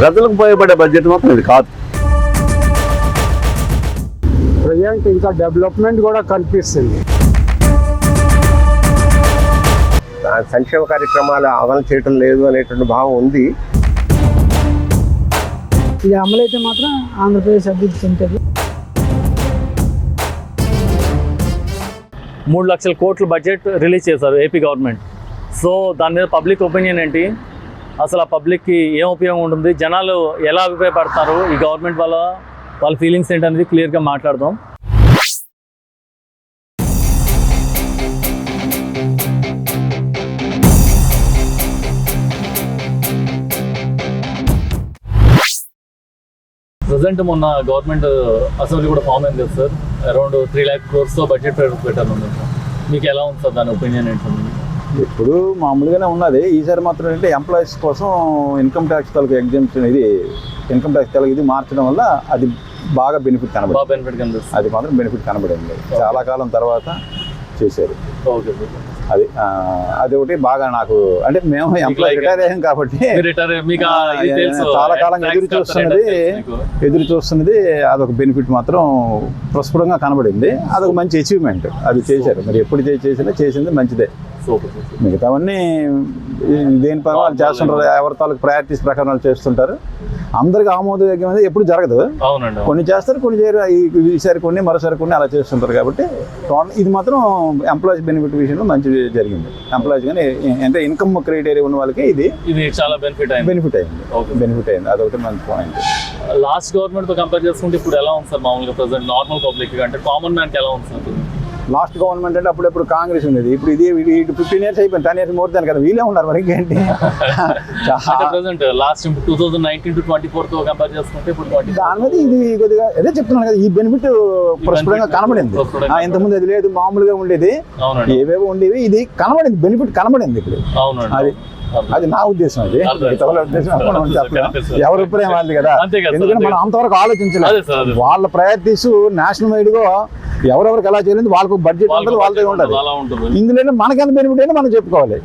ప్రజలకు ఉపయోగపడే బడ్జెట్ మాత్రం ఇది కాదు. ప్రజెంట్ ఇంకా డెవలప్మెంట్ కూడా కనిపిస్తుంది సంక్షేమ కార్యక్రమాలు అమలు చేయటం లేదు అనేటువంటి భావం ఉంది. ఇది అమలైతే మాత్రం ఆంధ్రప్రదేశ్ అభివృద్ధి చెందుతుంది. మూడు లక్షల కోట్ల బడ్జెట్ రిలీజ్ చేశారు ఏపీ గవర్నమెంట్ సో దాని మీద పబ్లిక్ ఒపీనియన్ ఏంటి? అసలు ఆ పబ్లిక్కి ఏం ఉపయోగం ఉంటుంది? జనాలు ఎలా అభిప్రాయపడతారు? ఈ గవర్నమెంట్ వల్ల వాళ్ళ ఫీలింగ్స్ ఏంటనేది క్లియర్గా మాట్లాడదాం. ప్రజెంట్ మొన్న గవర్నమెంట్ అసెంబ్లీ కూడా ఫామ్ అయింది కదా సార్. అరౌండ్ త్రీ ల్యాక్ క్రోర్స్తో బడ్జెట్ పెట్టాను మీకు ఎలా ఉంది సార్ దాని ఒపీనియన్ ఏంటంటే ఇప్పుడు మామూలుగానే ఉన్నది. ఈసారి మాత్రం ఏంటంటే ఎంప్లాయీస్ కోసం ఇన్కమ్ ట్యాక్స్ తాలూకు ఎగ్జామ్షన్ ఇది ఇన్కమ్ ట్యాక్స్ తాలూకు ఇది మార్చడం వల్ల అది బాగా బెనిఫిట్ కనబడింది. అది మాత్రం బెనిఫిట్ కనబడింది. చాలా కాలం తర్వాత చేశారు. అది అది ఒకటి బాగా నాకు అంటే మేము ఎంప్లాయీ రిటైర్ అయ్యాం కాబట్టి చాలా కాలంగా Tax ఎదురు చూస్తున్నది. ఎదురు చూస్తున్నది అదొక బెనిఫిట్ మాత్రం ప్రస్ఫుటంగా కనబడింది. అదొక మంచి అచీవ్మెంట్ అది చేశారు. మరి ఎప్పుడు చేసినా చేసింది మంచిదే. మిగతావన్నీ దేని పని వాళ్ళు చేస్తుంటారు ఎవరి తాలూకు ప్రయారిటీస్ ప్రకారం వాళ్ళు చేస్తుంటారు. అందరికి ఆమోదయోగ్యమైనది ఎప్పుడు జరగదు. అవునండి కొన్ని చేస్తారు కొన్ని చేయరు. ఈసారి కొన్ని మరోసారి కొన్ని అలా చేస్తుంటారు కాబట్టి ఇది మాత్రం ఎంప్లాయీస్ బెనిఫిట్ విషయంలో మంచి జరిగింది. ఎంప్లాయీస్ కానీ అంటే ఇన్కమ్ క్రైటీరియా ఉన్న వాళ్ళకి ఇది ఇది చాలా బెనిఫిట్ అయింది. బెనిఫిట్ అయింది. బెనిఫిట్ అయింది. అదొకటి మంచి పాయింట్ లాస్ట్ గవర్నమెంట్తో కంపేర్ చేసుకుంటే ఇప్పుడు ఎలా ఉంది సార్ మామూలుగా ప్రెసెంట్ నార్మల్ పబ్లిక్ అంటే కామన్ మ్యాన్ ఎలా ఉంది సార్? లాస్ట్ గవర్నమెంట్ అంటే అప్పుడప్పుడు కాంగ్రెస్ ఉండేది. ఇప్పుడు ఇది ఇది ఫిఫ్టీన్ ఇయర్స్ అయిపోయింది. టెన్ ఇయర్స్ మోర్ దాని కదా. వీళ్ళే ఉన్నారు మరి ఇంకేంటి? Last two thousand nineteen to twenty compare చేసుకుంటే ఇప్పుడు దాని మీద ఇది కొద్దిగా అదే చెప్తున్నాను కదా. ఈ బెనిఫిట్ ప్రస్ఫుటంగా కనబడింది. ఇంతకుముందు అది లేదు. మామూలుగా ఉండేది. ఏవేవో ఉండేవి. ఇది కనబడింది. బెనిఫిట్ కనబడింది ఇప్పుడు. అది అది నా ఉద్దేశం అది. ఉద్దేశం. ఎవరి అభిప్రాయం వాళ్ళది కదా. ఎందుకంటే మనం. అంతవరకు ఆలోచించలేదు. వాళ్ళ ప్రయారిటీస్ నేషనల్ వైడ్గా ఎవరెవరికి ఎలా చేయలేదు వాళ్ళకు బడ్జెట్ ఉంటుంది వాళ్ళదే ఉంటుంది. అలా ఉంటుంది. ఇందులో మనకెంత బెనిఫిట్ అయినా మనం చెప్పుకోవాలి.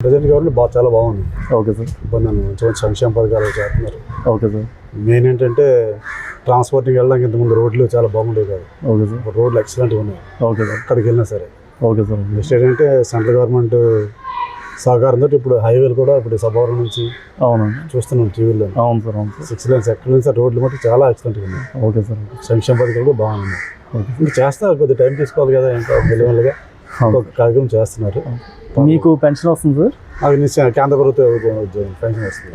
ప్రజెంట్ గవర్నమెంట్ బాగా చాలా బాగుంది. Okay sir. ఇబ్బంది మంచి మంచి సంక్షేమ పథకాలు చేస్తున్నారు. Okay sir. మెయిన్ ఏంటంటే ట్రాన్స్పోర్ట్కి వెళ్ళడానికి ఇంతకుముందు రోడ్లు చాలా బాగుండేవి కాదు. Okay sir. ఇప్పుడు రోడ్లు ఎక్సలెంట్గా ఉన్నాయి. Okay sir. ఎక్కడికి వెళ్ళినా సరే. Okay sir. నెక్స్ట్ ఏంటంటే సెంట్రల్ గవర్నమెంట్ సహకారంతో ఇప్పుడు హైవేలు కూడా ఇప్పుడు సభవరం నుంచి అవునండి. చూస్తున్నాం టీవీలో. అవును సార్ అవును సార్. సిక్స్ లైన్స్ ఎక్కడ నుంచి రోడ్లు మటు చాలా ఎక్సలెంట్గా ఉన్నాయి. ఓకే సార్ సంక్షేమ పథకాలు కూడా బాగున్నాయి. ఓకే ఇంకా చేస్తారు కొద్దిగా టైం తీసుకోవాలి కదా ఇంకా మెల్లమెల్లగా ఒక కార్యక్రమం చేస్తున్నారు. మీకు పెన్షన్ వస్తుంది సార్? అది నిశ్చయం కేంద్ర ప్రభుత్వ ఉద్యోగం పెన్షన్ వస్తుంది.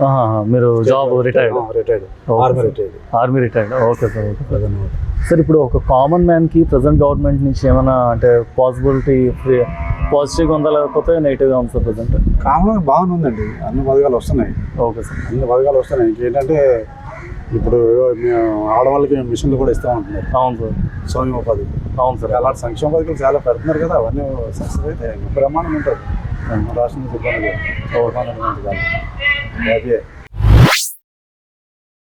మీరు job retired. Retired. Army retired. Army retired. Okay sir okay అదనమాట. సార్ ఇప్పుడు ఒక కామన్ మ్యాన్కి ప్రజెంట్ గవర్నమెంట్ నుంచి ఏమైనా అంటే పాసిబిలిటీ పాజిటివ్గా ఉందా లేకపోతే నెగిటివ్గా ఉంది సార్ ప్రజెంట్ కామన్ బాగానే ఉందండి. అన్ని పథకాలు వస్తున్నాయి. Okay sir. అన్ని పథకాలు వస్తున్నాయి. ఇంకేంటంటే ఇప్పుడు మేము ఆడవాళ్ళకి మిషన్లు కూడా ఇస్తామంటున్నారు అవును సార్. స్వామి ఉపాధి. అవును సార్. అలాంటి సంక్షేమ పథకాలు చాలా పెడుతున్నారు కదా. అవన్నీ సక్సెస్ అయితే బ్రహ్మాండం ఉంటుంది రాష్ట్రం నుంచి ఇబ్బంది.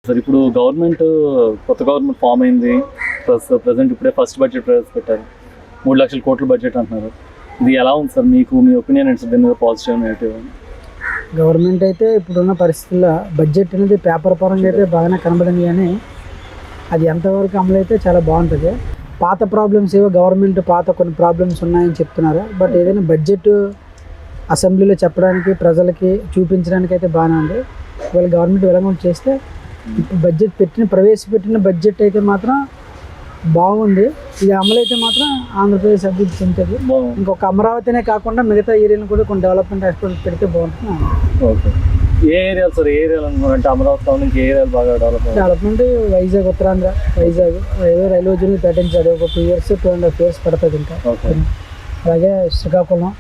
సార్ ఇప్పుడు గవర్నమెంట్ కొత్త గవర్నమెంట్ ఫామ్ అయింది. ప్లస్ ప్రజెంట్ uh, ఇప్పుడే ఫస్ట్ బడ్జెట్ ప్రవేశపెట్టారు. మూడు లక్షల కోట్ల బడ్జెట్ అంటున్నారు. ఇది ఎలా ఉంది సార్? మీకు మీ ఒపీనియన్ ఏంటి సార్? దీని మీద పాజిటివ్ నెగిటివ్ గవర్నమెంట్ అయితే ఇప్పుడున్న పరిస్థితుల్లో బడ్జెట్ అనేది పేపర్ పరంగా అయితే బాగానే కనబడింది కానీ అది ఎంతవరకు అమలు అయితే చాలా బాగుంటుంది. పాత ప్రాబ్లమ్స్ ఏవో గవర్నమెంట్ పాత కొన్ని ప్రాబ్లమ్స్ ఉన్నాయని చెప్తున్నారు. బట్ ఏదైనా బడ్జెట్ అసెంబ్లీలో చెప్పడానికి ప్రజలకి చూపించడానికి అయితే బాగానే ఉంది. ఇవాళ గవర్నమెంట్ విలంబం చేస్తే బడ్జెట్ పెట్టిన ప్రవేశపెట్టిన బడ్జెట్ అయితే మాత్రం బాగుంది. ఇది అమలు అయితే మాత్రం ఆంధ్రప్రదేశ్ అభివృద్ధి చెందుతుంది. ఇంకొక అమరావతినే కాకుండా మిగతా ఏరియాలను కూడా కొన్ని డెవలప్మెంట్ హాస్పిటల్ పెడితే బాగుంటుంది. ఓకే. ఏ ఏరియాలు సార్? ఏ ఏరియాలు అనుకుంటే అమరావతి టౌన్ ఏ ఏరియాలు బాగా డెవలప్ డెవలప్మెంట్ వైజాగ్ ఉత్తరాంధ్ర వైజాగ్ ఏదో రైల్వే జోన్ పెట్టించాడు ఒక two years two and half years పడుతుంది ఇంకా. అలాగే శ్రీకాకుళం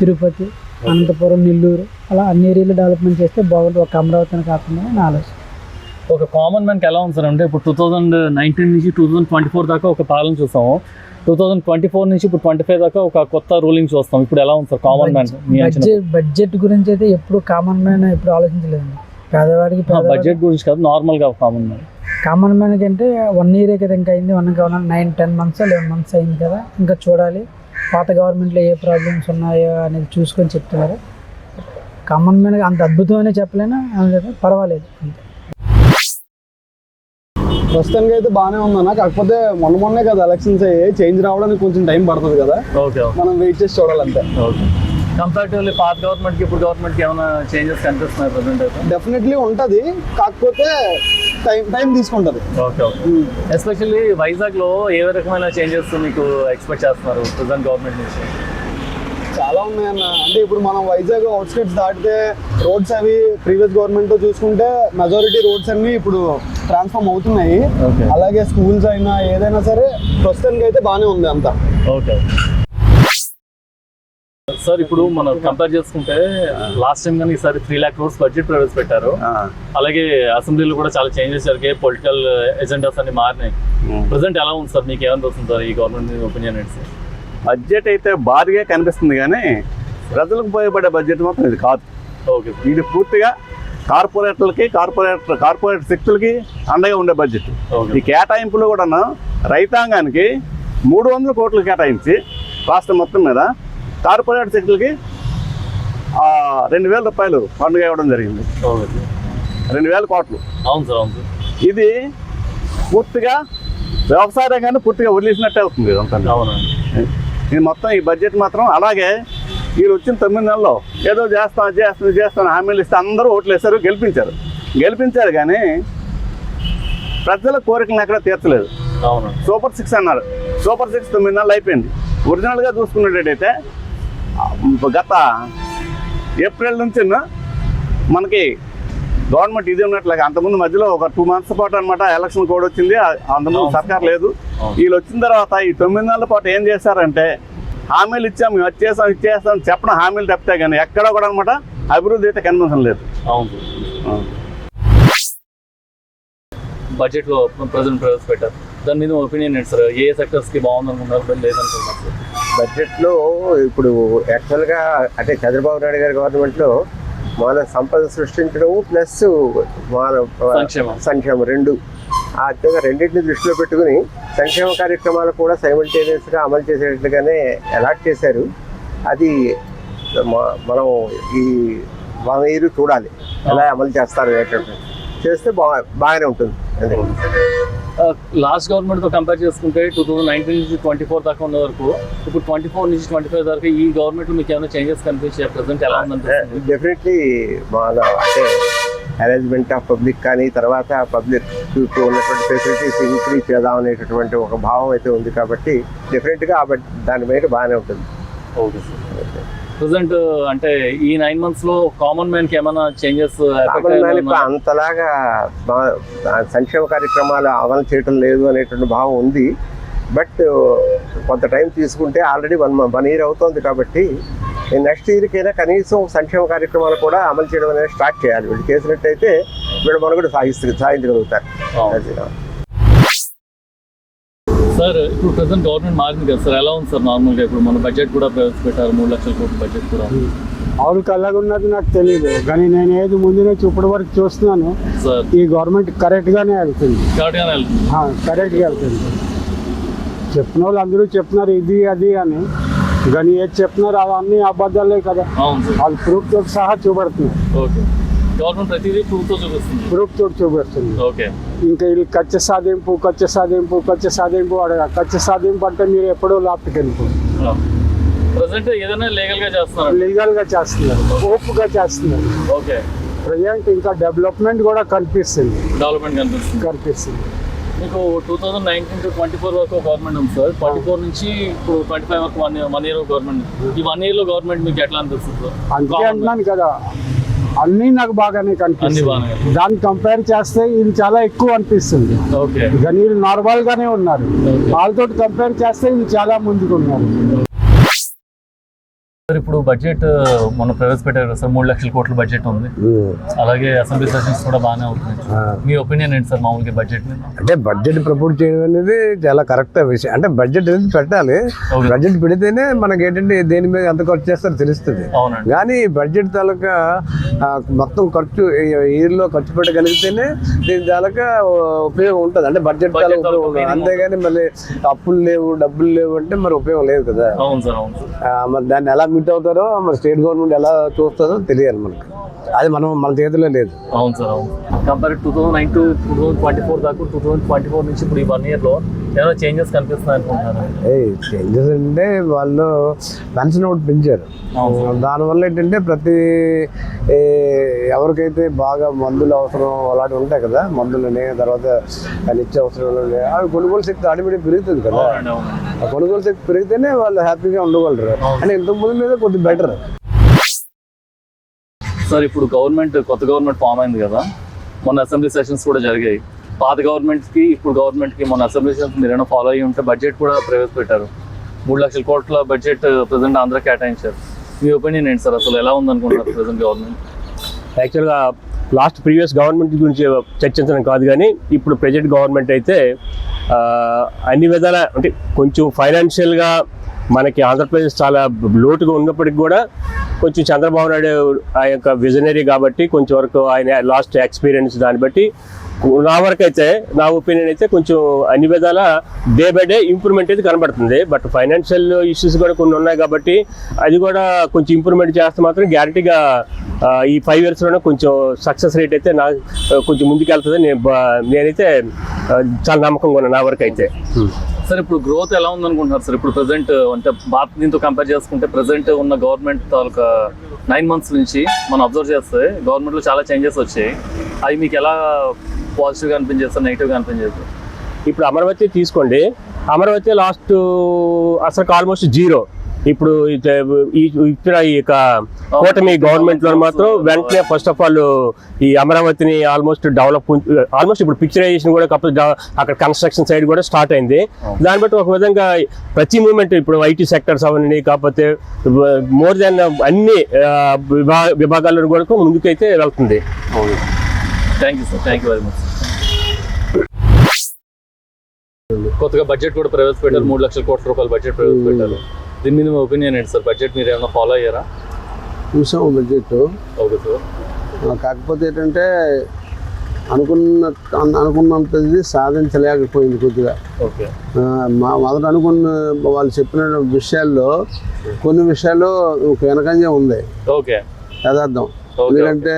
తిరుపతి అనంతపురం నెల్లూరు అలా అన్ని ఏరియాలు డెవలప్మెంట్ చేస్తే బాగుంటుంది. ఒక అమరావతిని కాకుండా నా ఆలోచన. ఒక కామన్ మ్యాన్కి ఎలా ఉంది సార్? అంటే ఇప్పుడు టూ థౌజండ్ నైన్టీన్ నుంచి టూ థౌజండ్ ట్వంటీ ఫోర్ దాకా ఒక పాలన చూసాము. టూ థౌజండ్ ట్వంటీ ఫోర్ నుంచి ఇప్పుడు ట్వంటీ ఫైవ్ దాకా ఒక కొత్త రూలింగ్ చూస్తాం. ఇప్పుడు ఎలా ఉంది sir common man budget budget గురించి అయితే ఎప్పుడు కామన్ మ్యాన్ ఎప్పుడు ఆలోచించలేదండి. పేదవాడికి బడ్జెట్ గురించి కాదు నార్మల్గా కామన్ మ్యాన్. కామన్ మ్యాన్కి అంటే వన్ ఇయర్ కదా ఇంకా అయింది. వన్ కావాలి nine ten months eleven months అయింది కదా. ఇంకా చూడాలి. పాత గవర్నమెంట్లో ఏ ప్రాబ్లమ్స్ ఉన్నాయో అనేది చూసుకొని చెప్తున్నారు. కామన్ మ్యాన్గా అంత అద్భుతమనే చెప్పలేను? పర్వాలేదు. అంతే. ప్రస్తుతానికి అయితే బాగానే ఉందన్న కాకపోతే మొన్న మొన్నే కదా ఎలక్షన్స్ అయ్యాయి చేంజ్ రావడానికి కొంచెం టైం పడుతుంది కదా. ఓకే మనం వెయిట్ చేసి చూడాలంతే. ఓకే. కంపారిటివ్లీ పాత గవర్నమెంట్కి ఇప్పుడు గవర్నమెంట్కి ఏమైనా చేంజెస్ కనిపిస్తున్నాయి ప్రజెంట్ అయితే? డెఫినెట్లీ ఉంటుంది. కాకపోతే టైం టైం తీసుకుంటుంది. Okay okay. ఎస్పెషల్లీ వైజాగ్లో ఏ రకమైన చేంజెస్ మీకు ఎక్స్పెక్ట్ చేస్తున్నారు ప్రజెంట్ గవర్నమెంట్ నుంచి? చాలా ఉన్నాయన్న. అంటే ఇప్పుడు మనం వైజాగ్ అవుట్స్కట్స్ దాటితే రోడ్స్ అవి ప్రీవియస్ గవర్నమెంట్తో చూసుకుంటే మెజారిటీ రోడ్స్ అన్ని ఇప్పుడు ట్రాన్స్ఫార్మ్ అవుతున్నాయి. అలాగే స్కూల్స్ అయినా ఏదైనా సరే ప్రస్తుతానికి అయితే బాగానే ఉంది అంతా. ఓకే సార్ ఇప్పుడు మనం కంపేర్ చేసుకుంటే లాస్ట్ టైం కానీ ఈసారి త్రీ ల్యాక్ క్రోర్స్ బడ్జెట్ ప్రవేశపెట్టారు. అలాగే అసెంబ్లీలో కూడా చాలా చేంజెస్ జరిగాయి. పొలిటికల్ ఎజెండాస్ అన్ని మారినాయి. ప్రజెంట్ ఎలా ఉంది సార్ మీకు ఏమని వస్తుంది సార్ ఈ గవర్నమెంట్ ఒపీనియన్ ఏంటి సార్ బడ్జెట్ అయితే భారీగా కనిపిస్తుంది కానీ ప్రజలకు ఉపయోగపడే బడ్జెట్ మాత్రం ఇది కాదు. ఓకే. ఇది పూర్తిగా కార్పొరేట్లకి కార్పొరేట్ కార్పొరేట్ శక్తులకి అండగా ఉండే బడ్జెట్. ఈ కేటాయింపులు కూడా రైతాంగానికి మూడు వందల కోట్లు కేటాయించి రాష్ట్రం మొత్తం మీద కార్పొరేట్ శక్తులకి రెండు వేల రూపాయలు పండుగ ఇవ్వడం జరిగింది. రెండు వేల కోట్లు. అవును సార్ అవును సార్. ఇది పూర్తిగా వ్యవసాయ రంగాన్ని పూర్తిగా వదిలేసినట్టే అవుతుంది అవునండి. ఇది మొత్తం ఈ బడ్జెట్ మాత్రం అలాగే వీళ్ళు వచ్చిన తొమ్మిది నెలల్లో ఏదో చేస్తాం చేస్తాం చేస్తాం హామీలు ఇస్తే అందరూ ఓట్లు వేశారు గెలిపించారు. గెలిపించారు కానీ ప్రజల కోరికలను ఎక్కడ తీర్చలేదు. సూపర్ సిక్స్ అన్నారు. సూపర్ సిక్స్ తొమ్మిది నెలలు అయిపోయింది. ఒరిజినల్గా చూసుకున్నట్టయితే గత ఏప్రిల్ నుంచి మనకి గవర్నమెంట్ ఇది ఉన్నట్లుగా అంతకుముందు మధ్యలో ఒక టూ మంత్స్ పాటు అనమాట ఎలక్షన్ కోడ్ వచ్చింది. అంతకుముందు. సర్కార్ లేదు. వీళ్ళు వచ్చిన తర్వాత ఈ తొమ్మిది నెలల పాటు ఏం చేశారంటే హామీలు ఇచ్చాం మేము వచ్చేసాం ఇచ్చేస్తాం చెప్పడం హామీలు తప్పితే కానీ ఎక్కడ కూడా అనమాట అభివృద్ధి అయితే కనిపించడం లేదు. బడ్జెట్లో ప్రజెంట్ ప్రవేశపెట్టారు. దాని మీద ఒపీనియన్ ఏంటి సార్? ఏ సెక్టర్స్కి బాగుంది అనుకుంటారు లేదనుకుంటున్నారు? సార్ బడ్జెట్లో ఇప్పుడు యాక్చువల్గా అంటే చంద్రబాబు నాయుడు గారి గవర్నమెంట్లో మన సంపద సృష్టించడం ప్లస్ మన సంక్షేమం. రెండు. ఆ విధంగా రెండింటిని దృష్టిలో పెట్టుకుని సంక్షేమ కార్యక్రమాలు కూడా సైమల్టేనియస్గా అమలు చేసేటట్లుగానే అలాట్ చేశారు. అది మనం ఈ వన్ ఇయర్ చూడాలి. ఎలా అమలు చేస్తారు అనేటటువంటి చేస్తే బాగా బాగానే ఉంటుంది. లాస్ట్ గవర్నమెంట్తో కంపేర్ చేసుకుంటే టూ థౌసండ్ నైన్టీన్ నుంచి ట్వంటీ ఫోర్ దాకా ఉన్న వరకు ఇప్పుడు ట్వంటీ ఫోర్ నుంచి ట్వంటీ ఫైవ్ దాకా ఈ గవర్నమెంట్లో మీకు ఏమైనా చేంజెస్ కనిపించాయి? ప్రజెంట్ ఎలా ఉందనిపిస్తుంది? డెఫినెట్లీ మన అంటే అరేంజ్మెంట్ ఆఫ్ పబ్లిక్ కానీ తర్వాత పబ్లిక్ ఉన్నటువంటి ఫెసిలిటీస్ ఇంక్రీజ్ చేద్దాం అనేటటువంటి ఒక భావం అయితే ఉంది కాబట్టి డెఫినెట్గా దాని మీద బాగానే ఉంటుంది. ఓకే సార్ ప్రజెంట్ అంటే ఈ నైన్ మంత్స్లో కామన్ మ్యాన్కి ఏమైనా చేంజెస్ అంతలాగా సంక్షేమ కార్యక్రమాలు అమలు చేయటం లేదు అనేటువంటి భావం ఉంది. బట్ కొంత టైం తీసుకుంటే ఆల్రెడీ వన్ వన్ ఇయర్ అవుతోంది కాబట్టి నెక్స్ట్ ఇయర్కైనా కనీసం సంక్షేమ కార్యక్రమాలు కూడా అమలు చేయడం అనేది స్టార్ట్ చేయాలి. వీళ్ళు చేసినట్టయితే వీళ్ళు మనుగడ సాగిస్తు సాధించగలుగుతారు. సార్ ఇప్పుడు ప్రెసెంట్ గవర్నమెంట్ మారింది కదా సార్. ఎలా ఉంది సార్ నార్మల్గా ఇప్పుడు మన బడ్జెట్ కూడా ప్రవేశపెట్టారు మూడు లక్షల కోట్ల బడ్జెట్ కూడా? ఆవిడకి ఎలాగున్నది నాకు తెలియదు కానీ నేను ఏది ముందు నుంచి ఇప్పటి వరకు చూస్తున్నాను. సార్. ఈ గవర్నమెంట్ కరెక్ట్గానే వెళ్తుంది. కరెక్ట్ గానే వెళ్తుంది. ఆ, కరెక్ట్గా వెళ్తుంది. చెప్పిన వాళ్ళు అందరూ చెప్తున్నారు ఇది అది అని. కానీ ఏది చెప్తున్నారు అవన్నీ అబద్ధాలే కదా. అవును సార్. వాళ్ళు ప్రూఫ్ తోటి సహా చూపెడుతున్నారు. ఓకే. గవర్నమెంట్ ప్రతిదీ ప్రూఫ్తో చూపిస్తుంది. ప్రూఫ్ తోటి చూపెడుతుంది ఓకే ఇంకా వీళ్ళు కచ్చ సాధింపు కచ్చ సాధింపు కచ్చ సాధింపు అడగ. కచ్చ సాధింపు అంటే మీరు ఎప్పుడో లాప్ట్కి వెళ్ళిపోరు ప్రజెంట్ ఏదైనా లీగల్గా చేస్తున్నారు లీగల్గా చేస్తున్నారు. ఓపుగా చేస్తున్నారు. ఓకే ప్రజెంట్ ఇంకా డెవలప్మెంట్ కూడా కనిపిస్తుంది. డెవలప్మెంట్ కనిపిస్తుంది. కనిపిస్తుంది. మీకు two thousand nineteen to twenty four వరకు గవర్నమెంట్ ఉంది సార్. ట్వంటీ ఫోర్ నుంచి ఇప్పుడు ట్వంటీ ఫైవ్ వరకు వన్ వన్ ఇయర్ గవర్నమెంట్. ఈ వన్ ఇయర్లో గవర్నమెంట్ మీకు ఎట్లా అనిపిస్తుంది man. అంటున్నాను కదా. అన్నీ నాకు బాగానే కనిపిస్తుంది దాన్ని కంపేర్ చేస్తే ఇది చాలా ఎక్కువ అనిపిస్తుంది. ఓకే. కానీ వీళ్ళు నార్మల్ గానే ఉన్నారు. వాళ్ళతో కంపేర్ చేస్తే వీళ్ళు చాలా ముందుకు ఉన్నారు. సార్ ఇప్పుడు బడ్జెట్ మొన్న ప్రవేశపెట్టారు సార్ మూడు లక్షల కోట్ల బడ్జెట్ ఉంది. అలాగే అసెంబ్లీ సెషన్స్ కూడా బాగానే అవుతున్నాయి. మీ ఒపీనియన్ ఏంటి సార్ మామూలుగా బడ్జెట్ మీద? అంటే బడ్జెట్ ప్రపోజ్ చేయడం అనేది చాలా కరెక్ట్ విషయం. అంటే బడ్జెట్ అనేది పెట్టాలి. బడ్జెట్ పెడితేనే మనకి ఏంటంటే దేని మీద ఎంత ఖర్చు చేస్తారో తెలుస్తుంది. అవునండి. కానీ బడ్జెట్ తాలూకా మొత్తం ఖర్చు ఇయర్లో ఖర్చు పెట్టగలిగితేనే దీని తాలూకా ఉపయోగం ఉంటుంది. అంటే బడ్జెట్ తాలూకా ఉపయోగం. అంతేగాని మళ్ళీ అప్పులు లేవు డబ్బులు లేవు అంటే మరి ఉపయోగం లేదు కదా. అవును మరి దాన్ని ఎలా కమిట్ అవుతారో మరి స్టేట్ గవర్నమెంట్ ఎలా చూస్తుందో తెలియాలి మనకి. అది మనం మన చేతిలో లేదు. అవును సార్ అవును. Compare two thousand nine to two thousand twenty four దాకా టూ థౌసండ్ ట్వంటీ ఫోర్ నుంచి ఇప్పుడు ఈ వన్ ఇయర్లో ఏమైనా చేంజెస్ కనిపిస్తున్నాయి ఏ చేంజెస్ అంటే వాళ్ళు పెన్షన్ ఒకటి పెంచారు. దానివల్ల ఏంటంటే ప్రతి ఎవరికైతే బాగా మందులు అవసరం అలాంటివి ఉంటాయి కదా మందులని తర్వాత నిత్య అవసరం అవి కొనుగోలు శక్తి ఆటోమేటిక్ పెరుగుతుంది కదా. ఆ కొనుగోలు శక్తి పెరిగితేనే వాళ్ళు హ్యాపీగా ఉండగలరు. అంటే ఇంతకు ముందు మీద కొద్దిగా బెటర్. సార్ ఇప్పుడు గవర్నమెంట్ కొత్త గవర్నమెంట్ ఫామ్ అయింది కదా. మొన్న అసెంబ్లీ సెషన్స్ కూడా జరిగాయి. పాత గవర్నమెంట్కి ఇప్పుడు గవర్నమెంట్కి మొన్న అసెంబ్లీ మీరు ఏమైనా ఫాలో అయ్యి ఉంటే బడ్జెట్ కూడా ప్రవేశపెట్టారు. మూడు లక్షల కోట్ల బడ్జెట్ uh, ప్రజెంట్ ఆంధ్ర కేటాయించారు. మీ ఒపీనియన్ ఏంటి సార్? అసలు ఎలా ఉందనుకుంటున్నారు ప్రజెంట్ గవర్నమెంట్? యాక్చువల్గా లాస్ట్ ప్రీవియస్ గవర్నమెంట్ గురించి చర్చించడం కాదు కానీ ఇప్పుడు ప్రజెంట్ గవర్నమెంట్ అయితే అన్ని విధాల అంటే కొంచెం ఫైనాన్షియల్గా మనకి ఆంధ్రప్రదేశ్ చాలా లోటుగా ఉన్నప్పటికి కూడా కొంచెం చంద్రబాబు నాయుడు ఆ యొక్క విజనరీ కాబట్టి కొంచెం వరకు ఆయన లాస్ట్ ఎక్స్పీరియన్స్ దాన్ని బట్టి నా వరకు అయితే నా ఒపీనియన్ అయితే కొంచెం అన్ని విధాల డే బై డే ఇంప్రూవ్మెంట్ అయితే కనబడుతుంది. బట్ ఫైనాన్షియల్ ఇష్యూస్ కూడా కొన్ని ఉన్నాయి కాబట్టి అది కూడా కొంచెం ఇంప్రూవ్మెంట్ చేస్తే మాత్రం గ్యారంటీగా ఈ ఫైవ్ ఇయర్స్లోనే కొంచెం సక్సెస్ రేట్ అయితే నా కొంచెం ముందుకెళ్తుంది నేను బా- నేనైతే చాలా నమ్మకంగా ఉన్నాను నా వరకు అయితే hmm. సార్ ఇప్పుడు గ్రోత్ ఎలా ఉందనుకుంటున్నారు సార్? ఇప్పుడు ప్రెసెంట్ అంటే భారత దీంతో కంపేర్ చేసుకుంటే ప్రెసెంట్ ఉన్న గవర్నమెంట్ తాలూకా నైన్ మంత్స్ నుంచి మనం అబ్జర్వ్ చేస్తే గవర్నమెంట్లో చాలా చేంజెస్ వచ్చాయి. అవి మీకు ఎలా పాజిటివ్గా అనిపించేస్తారు నెగిటివ్గా అనిపించేస్తారు ఇప్పుడు అమరావతి తీసుకోండి. అమరావతి లాస్ట్ అసలు ఆల్మోస్ట్ జీరో ఇప్పుడు ఇత- ఈ యొక్క కూటమి గవర్నమెంట్లో మాత్రం వెంటనే ఫస్ట్ ఆఫ్ ఆల్ ఈ అమరావతిని ఆల్మోస్ట్ డెవలప్ ఆల్మోస్ట్ ఇప్పుడు పిక్చరైజేషన్ కూడా అక్కడ కన్స్ట్రక్షన్ సైడ్ కూడా స్టార్ట్ అయింది. దాన్ని బట్టి ఒక విధంగా ప్రతి మూమెంట్ ఇప్పుడు ఐటీ సెక్టర్స్ అవన్నీ కాకపోతే మోర్ దాన్ అన్ని విభాగాల్లో కూడా ముందుకైతే వెళ్తుంది. Thank you sir thank you very much కొత్తగా బడ్జెట్ కూడా ప్రవేశపెట్టారు. మూడు లక్షల కోట్ల రూపాయల బడ్జెట్ ప్రవేశపెట్టారు. దీని మీద మీ ఒపీనియన్ ఏంటి సార్? బడ్జెట్ మీరు ఏమైనా ఫాలో అయ్యారా? చూసాము బడ్జెట్ ఓకే సార్. కాకపోతే ఏంటంటే అనుకున్న అను- అనుకున్నంత ఇది సాధించలేకపోయింది కొద్దిగా. ఓకే. మా మొదట అనుకున్న వాళ్ళు చెప్పిన విషయాల్లో కొన్ని విషయాలు ఒక వెనకంజే ఉంది. ఓకే. యథార్థం. ఎందుకంటే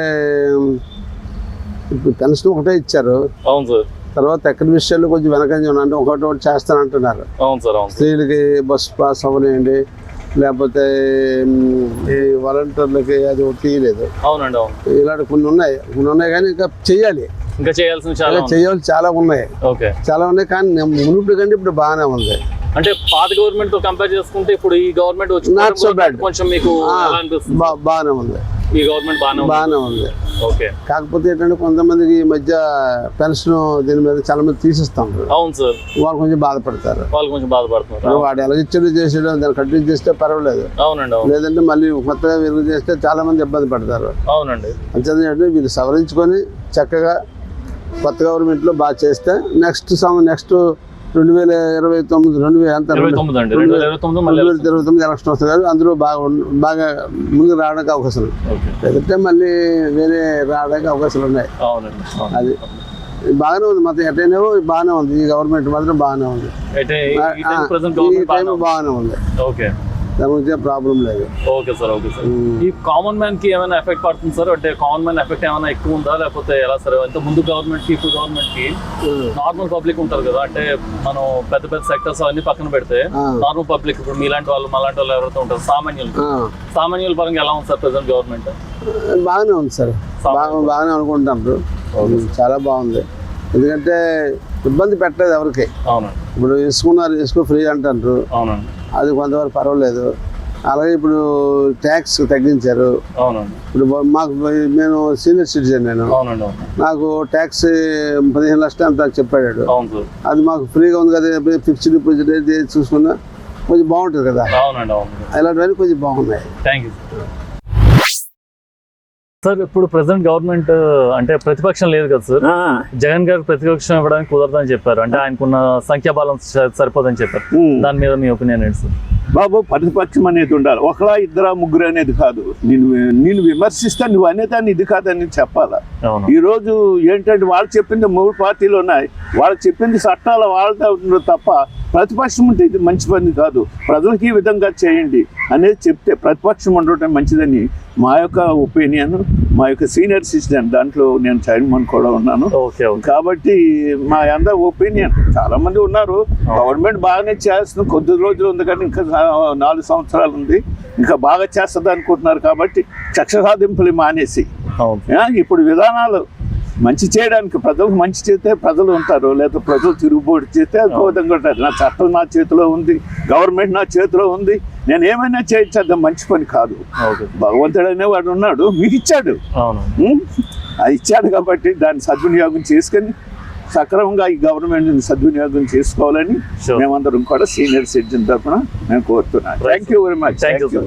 ఇప్పుడు పెన్షన్ ఒకటే ఇచ్చారు. అవును సార్. తర్వాత ఎక్కడి విషయాల్లో కొంచెం వెనకంజే ఉన్నాయి అంటే ఒకటి ఒకటి చేస్తానంటున్నారు. అవును సార్ అవును స్త్రీలకి బస్ పాస్ అవ్వనివ్వండి లేకపోతే ఈ వాలంటీర్లకి అది ఒకటి తీయలేదు. అవునండి అవును. ఇలాంటి కొన్ని ఉన్నాయి. కొన్ని ఉన్నాయి కానీ ఇంకా చెయ్యాలి ఇంకా చేయాల్సిన చాలా. చేయాలి చాలా ఉన్నాయి. ఓకే. చాలా ఉన్నాయి కానీ మునుపు కంటే ఇప్పుడు బాగానే ఉంది. అంటే పాత గవర్నమెంట్తో కంపేర్ చేసుకుంటే ఇప్పుడు ఈ గవర్నమెంట్ వచ్చి. కొంచెం మీకు బాగానే ఉంది. ఈ గవర్నమెంట్ బాగానే ఉంది. ఓకే కాకపోతే ఏంటంటే కొంతమందికి ఈ మధ్య పెన్షన్ దీని మీద చాలా మంది తీసిస్తాం అవును సార్. వాళ్ళు కొంచెం బాధపడతారు. వాళ్ళు కొంచెం బాధపడుతున్నారు. వాడు ఎలా ఇచ్చాడు చేసాడు దాన్ని కంటిన్యూ చేస్తే పర్వాలేదు. అవునండి అవును. లేదంటే మళ్ళీ కొత్తగా వెలుగు చేస్తే చాలా మంది ఇబ్బంది పడతారు. అవునండి. అంతే వీళ్ళు సవరించుకొని చక్కగా కొత్త గవర్నమెంట్లో బాగా చేస్తే నెక్స్ట్ సమ నెక్స్ట్ రెండు వేల ఇరవై తొమ్మిది రెండు వేల ఎంత రెండు వేల ఇరవై తొమ్మిది ఎలక్షన్ వస్తుంది కదా అందులో బాగా బాగా ముందుకు రావడానికి అవకాశం ఉంది ఓకే. లేదంటే మళ్ళీ వేరే రావడానికి అవకాశాలు ఉన్నాయి. అది బాగానే ఉంది మొత్తం ఎటైనావో బాగానే ఉంది. ఈ గవర్నమెంట్ మాత్రం బాగానే ఉంది. బాగానే ఉంది. ఓకే. దాని గురించి ప్రాబ్లం లేదు. Okay sir okay sir. ఈ కామన్ మ్యాన్కి ఏమైనా ఎఫెక్ట్ పడుతుంది సార్? అంటే కామన్ మ్యాన్ ఎఫెక్ట్ ఏమైనా ఎక్కువ ఉందా? లేకపోతే ఎలా సార్? ఇంత ముందు గవర్నమెంట్కి ఇప్పుడు గవర్నమెంట్కి నార్మల్ పబ్లిక్ ఉంటారు కదా? అంటే మనం పెద్ద పెద్ద సెక్టర్స్ అవన్నీ పక్కన పెడితే. నార్మల్ పబ్లిక్ ఇప్పుడు మీలాంటి వాళ్ళు మాలాంటి వాళ్ళు ఎవరైతే ఉంటారు సామాన్యులు. సామాన్యుల పరంగా ఎలా ఉంది సార్ ప్రెసెంట్ గవర్నమెంట్ బాగానే ఉంది సార్. బాగా బాగానే అనుకుంటున్నారు చాలా బాగుంది. ఎందుకంటే ఇబ్బంది పెట్టలేదు ఎవరికి. ఇప్పుడు ఇసుకున్నారు ఇసుక ఫ్రీ అంటారు. అవునండి. అది కొంతవరకు పర్వాలేదు. అలాగే ఇప్పుడు ట్యాక్స్ తగ్గించారు. ఇప్పుడు మాకు నేను సీనియర్ సిటిజన్ నేను. నాకు ట్యాక్స్ పదిహేను లక్షలు అంత చెప్పాడు. అది మాకు ఫ్రీగా ఉంది కదా ఫిక్స్డ్ డిపాజిట్ అయితే చూసుకున్నా కొంచెం బాగుంటుంది కదా. ఇలాంటివన్నీ కొంచెం బాగున్నాయి. థ్యాంక్ యూ సార్ ఇప్పుడు ప్రెసెంట్ గవర్నమెంట్ అంటే ప్రతిపక్షం లేదు కదా సార్. జగన్ గారు ప్రతిపక్షం ఇవ్వడానికి కుదరదని చెప్పారు. అంటే ఆయనకున్న సంఖ్యాబలం సరిపోదని చెప్పారు. దాని మీద మీ ఒపీనియన్ ఏంటి సార్? బాబు ప్రతిపక్షం అనేది ఉండాలి. ఒకలా ఇద్దరా ముగ్గురు అనేది కాదు. నేను నేను విమర్శిస్తే నువ్వు అనేదాన్ని ఇది కాదని చెప్పాలా? అవును. ఈ రోజు ఏంటంటే వాళ్ళు చెప్పింది మూడు పార్టీలు ఉన్నాయి. వాళ్ళు చెప్పింది చట్టాలు వాళ్ళతో తప్ప ప్రతిపక్షం ఉంటే ఇది మంచి పని కాదు. ప్రజలకి ఈ విధంగా చేయండి అనేది చెప్తే ప్రతిపక్షం ఉండటం మంచిదని మా యొక్క ఒపీనియన్ మా యొక్క సీనియర్ సిటిజన్ దాంట్లో నేను చైర్మన్ కూడా ఉన్నాను. కాబట్టి మా అందరి ఒపీనియన్ చాలా మంది ఉన్నారు గవర్నమెంట్ బాగానే చేస్తుంది. కొద్ది రోజులు ఉంది కానీ ఇంకా నాలుగు సంవత్సరాలు ఉంది. ఇంకా బాగా చేస్తుంది అనుకుంటున్నారు కాబట్టి కక్ష సాధింపులు మానేసి ఇప్పుడు విధానాలు మంచి చేయడానికి ప్రజలకు మంచి చేస్తే ప్రజలు ఉంటారు లేదా ప్రజలు తిరుగుబాటు చేస్తే అది విధంగా ఉంటుంది నా చట్టం నా చేతిలో ఉంది గవర్నమెంట్ నా చేతిలో ఉంది నేను ఏమైనా చేయొచ్చు మంచి పని కాదు. భగవంతుడు అనేవాడు ఉన్నాడు మీకు ఇచ్చాడు? అది ఇచ్చాడు కాబట్టి దాన్ని సద్వినియోగం చేసుకొని సక్రమంగా ఈ గవర్నమెంట్ సద్వినియోగం చేసుకోవాలని. మేమందరం కూడా సీనియర్ సిటిజన్ తరఫున నేను కోరుతున్నాను thank you very much thank you